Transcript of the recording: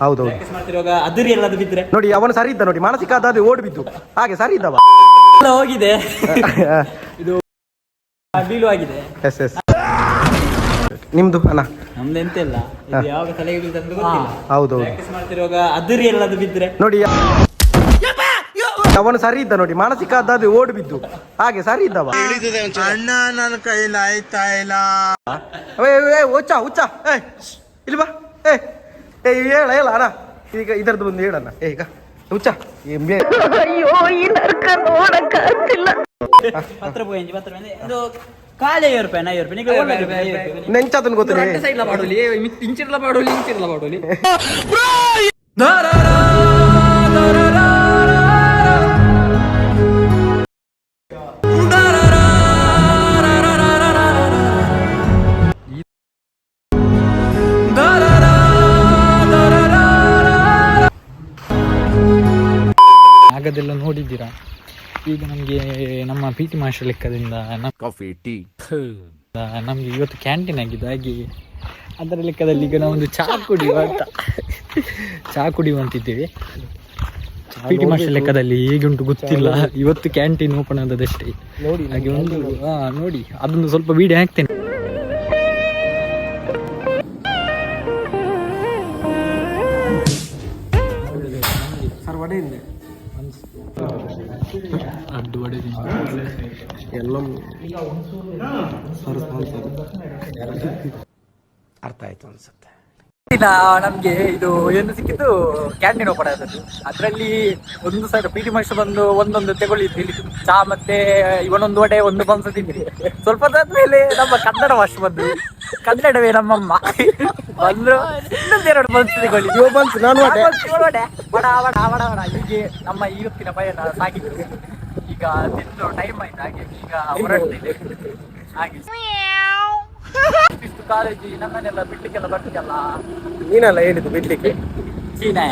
ಹೌದೌದು. ನೋಡಿ ಅವನು ಸರಿ ಇದ್ದ ನೋಡಿ ಮಾನಸಿಕ ಅದಾದ್ರೆ ಓಡ್ ಬಿದ್ದು. ಹಾಗೆ ಸರಿ ಇದ್ದವ. ಎಲ್ಲ ಹೋಗಿದೆ. ಬೀಳು ಆಗಿದೆ. ಎಸ್ ಎಸ್ ನಿಮ್ದು ಅಣ್ಣ? ನಮ್ದು ಎಂತ ಇಲ್ಲ ಇದು ಯಾವಾಗ ತಲೆಗೆ ಹೌದೌದು. ಮಾಡ್ತಿರುವಾಗ ಅದುರಿ ಎಲ್ಲದು ಬಿದ್ರೆ? ನೋಡಿ ಅವನು ಸರಿ ಇದ್ದ ನೋಡಿ ಮಾನಸಿಕ ಅದಾದ್ರೆ ಓಡ್ ಬಿದ್ದು. ಹಾಗೆ ಸರಿ ಇದ್ದವ. ಅಣ್ಣ ನನ್ನ ಕೈಲಿ ಆಯ್ತಾ ಇಲ್ಲ. ಹುಚ್ಚ ಹುಚ್ಚ. ಏ ಇಲ್ಲಿ ಬಾ. ಏ ಏ ಹೇಳ ಹೇಳ ಅಣ್ಣ. ಈಗ ಇದರದ್ದು ಒಂದು ಹೇಳಣ್ಣ. ಏ ಈಗ. ಹುಚ್ಚ. ಈ ಮೇ- ಪತ್ರ ಪೋಯಂಜಿ ಪತ್ರ ಪೋಯಂಜಿ. ಇದು ಕಾಲೇ ಏರು ರೂಪಾಯಿ ನಾ ಏರು ರೂಪಾಯಿ ನಿಖಿಲ್ ಏರು ರೂಪಾಯಿ, ಏರು ರೂಪಾಯಿ. ನೆಂಚದನ್ ಗೊತ್ತಿಲ್ಲ. ಸೈಡ್ಲ ಮಾಡೋಲಿ ಇಂಚಿರ್ಲ ಮಾಡೋಲಿ ಇಂಚಿರ್ಲ ಮಾಡೋಲಿ ಆಗದೆಲ್ಲ ನೋಡಿದ್ದೀರಾ? ಈಗ ನಮಗೆ ನಮ್ಮ ಪಿ ಟಿ ಮಾಸ್ಟರ್ ಲೆಕ್ಕದಿಂದ ನಮ್ಮ ಕಾಫಿ ಟೀ ನಮಗೆ ಇವತ್ತು ಕ್ಯಾಂಟೀನ್ ಆಗಿದೆ. ಹಾಗೆ ಅದರ ಲೆಕ್ಕದಲ್ಲಿ ಈಗ ನಾವೊಂದು ಚಹಾ ಕುಡಿಯುವ ಅಂತ. ಚಹಾ ಕುಡಿಯುವಂತಿದ್ದೇವೆ ಪಿ ಟಿ ಮಾಸ್ಟರ್ ಲೆಕ್ಕದಲ್ಲಿ ಹೇಗುಂಟು ಗೊತ್ತಿಲ್ಲ. ಇವತ್ತು ಕ್ಯಾಂಟೀನ್ ಓಪನ್ ಆದದಷ್ಟೇ. ನೋಡಿ ಹಾಗೆ ಒಂದು ನೋಡಿ ಅದೊಂದು ಸ್ವಲ್ಪ ವಿಡಿಯೋ ಹಾಕ್ತೇನೆ. ಅರ್ಥ ಆಯ್ತು ಅನ್ಸುತ್ತೆ. ನಮ್ಗೆ ಇದು ಏನು ಸಿಕ್ಕಿದ್ದು ಕ್ಯಾಂಟೀನ್ ಓಪನ್ ಆದದ್ದು. ಅದರಲ್ಲಿ ಒಂದು ಸಾವಿರ ಪಿ ಟಿ ಮಾಸ್ಟರ್ ಬಂದು ಒಂದೊಂದು ತಗೊಳ್ಳಿ ಚಾ ಮತ್ತೆ ಇವನೊಂದು ವಡೆ, ಒಂದು ಬಂಸ ತಿಂದ್ರಿ ಸ್ವಲ್ಪ ಮೇಲೆ ನಮ್ಮ ಕನ್ನಡ ಮಾಸ್ಟರ್ ಬಂದ್ರು ಕನ್ನಡವೇ ನಮ್ಮಮ್ಮ. ಬಂದ್ರು ಇನ್ನೊಂದೆರಡು ಬಂತ್ ತಗೊಳ್ಳಿ ಇವ ಬಂತು ನಾನು. ವಡೆ ಬಡ ಬಡ ಬಡ ಬಡ ಹೀಗೆ ನಮ್ಮ ಇವತ್ತಿನ ಭಯ ಸಾಗಿದ್ರು ಈಗ ತಿಂದು ಟೈಮ್ ಆಯ್ತು ಹಾಗೆ ಈಗ ಹೊರಡ್ತಿದೆ. ಹಾಗೆ. ಇಷ್ಟು ಕಾಲೇಜಿ ನಮ್ಮನ್ನೆಲ್ಲ ಬಿಡ್ಲಿಕ್ಕೆಲ್ಲ ಬರ್ತಿದ್ದಲ್ಲ ನೀನಲ್ಲ ಹೇಳಿದ್ದು ಬಿಡ್ಲಿಕ್ಕೆ? ಚೀನಾ.